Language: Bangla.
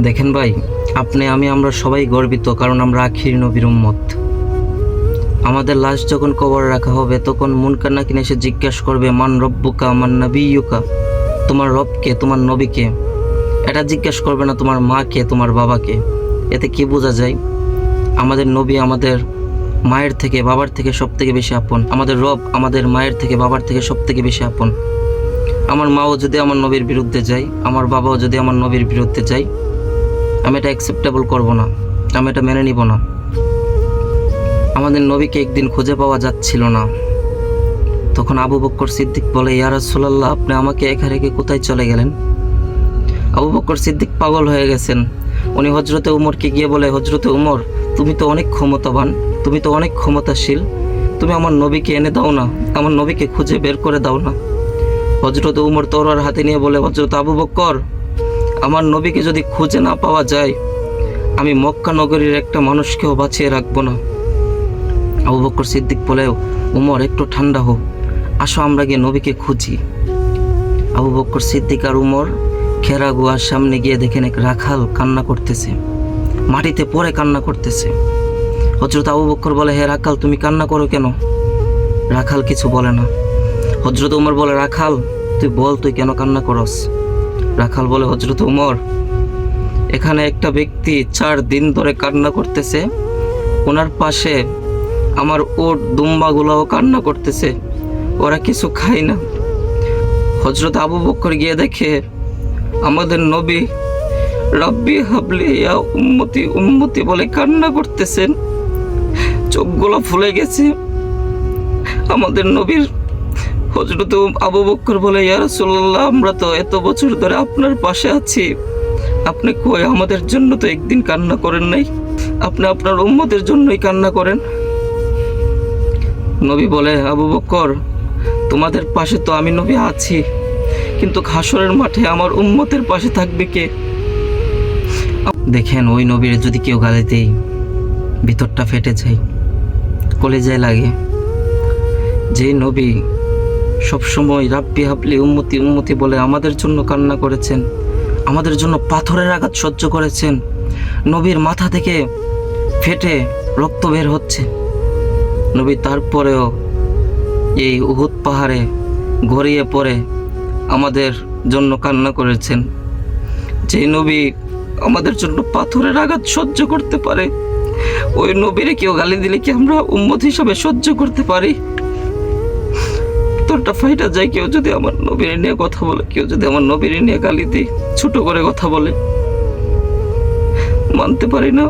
দেখেন ভাই, আপনি, আমি, আমরা সবাই গর্বিত কারণ আমরা আখির নবীর উম্মত। আমাদের লাশ যখন কবর রাখা হবে, তখন মুনকার নাকিন এসে জিজ্ঞাসা করবে, মান রব্বুকা, মান নবিয়ুকা? তোমার রবকে তোমার নবীকে এটা জিজ্ঞাসা করবে না, তোমার মাকে তোমার বাবাকে এতে কি বোঝা যায়? আমাদের নবী আমাদের মায়ের থেকে, বাবার থেকে সব থেকে বেশি আপন। আমাদের রব আমাদের মায়ের থেকে, বাবার থেকে সব থেকে বেশি আপন। আমার মাও যদি আমার নবীর বিরুদ্ধে যায়, আমার বাবাও যদি আমার নবীর বিরুদ্ধে যায় আমি এটা অ্যাকসেপ্টেবল করব না। আমি এটা মেনে নিব না। আমাদের নবীকে একদিন খুঁজে পাওয়া যাচ্ছিল না। তখন আবু বক্কর সিদ্দিক বলে, ইয়া আপনি আমাকে একা রেখে কোথায় চলে গেলেন? আবু বক্কর সিদ্দিক পাগল হয়ে গেছেন। উনি হজরতে উমরকে গিয়ে বলে হজরতে উমর, তুমি তো অনেক ক্ষমতাবান, তুমি তো অনেক ক্ষমতাশীল, তুমি আমার নবীকে এনে দাও না, আমার নবীকে খুঁজে বের করে দাও না। হজরত উমর তরোয়ার হাতে নিয়ে বলে হজরত আবু বক্কর আমার নবীকে যদি খুঁজে না পাওয়া যায়, আমি মক্কা নগরীর একটা মানুষকেও বাঁচিয়ে রাখব না। আবু বক্কর সিদ্দিক বলে উমর, একটু ঠান্ডা হোক আসো, আমরা গিয়ে নবীকে খুঁজি। আবু বক্কর সিদ্দিক আর উমর খেরা গুয়ার সামনে গিয়ে দেখেন এক রাখাল কান্না করতেছে। মাটিতে পড়ে কান্না করতেছে। হজরত আবু বক্কর বলে, হে রাখাল, তুমি কান্না করো কেন? রাখাল কিছু বলে না। হজরত উমর বলে, রাখাল, তুই বল, তুই কেন কান্না করস? রাখাল বলে, হজরত উমর এখানে একটা ব্যক্তি চার দিন ধরে কান্না করতেছে। ওনার পাশে আমার ওট দুম্বাগুলোও কান্না করতেছে। ওরা কিছু খায় না। হজরত আবু বক্কর গিয়ে দেখে, আমাদের নবী রাব্বি হাবলি, ইয়া উম্মতি উম্মতি বলে কান্না করতেছেন। চোখগুলো ফুলে গেছে। আমাদের নবীর হজরত আবু বক্কর বলে, ইয়া রাসূলুল্লাহ, আমরা তো এত বছর ধরে আপনার পাশে আছি। আপনি কই আমাদের জন্য তো একদিন কান্না করেন নাই? আপনি আপনার উম্মতের জন্যই কান্না করেন। নবী বলে, আবু বক্কর তোমাদের পাশে তো আমি নবী আছি, কিন্তু হাসরের মাঠে আমার উম্মতের পাশে থাকবে কে? দেখেন, ওই নবীর যদি কেউ গালি দেই ভিতরটা ফেটে যায়, কলেজায় লাগে যে নবী সবসময় রাব্বি হাবলি উম্মতি উম্মতি বলে আমাদের জন্য কান্না করেছেন, আমাদের জন্য পাথরের আঘাত সহ্য করেছেন, নবীর মাথা থেকে ফেটে রক্ত বের হচ্ছে। নবী তারপরেও এই উহুদ পাহাড়ে গড়িয়ে পড়ে আমাদের জন্য কান্না করেছেন। যে নবী আমাদের জন্য পাথরের আঘাত সহ্য করতে পারে, ওই নবীরে কেউ গালি দিলে কি আমরা উম্মত হিসাবে সহ্য করতে পারি? তোরটা ফাইটা যায়, কেউ যদি আমার নবীর নিয়ে কথা বলে, কেউ যদি আমার নবীর নিয়ে গালি দিই ছোট করে কথা বলে। মানতে পারি না।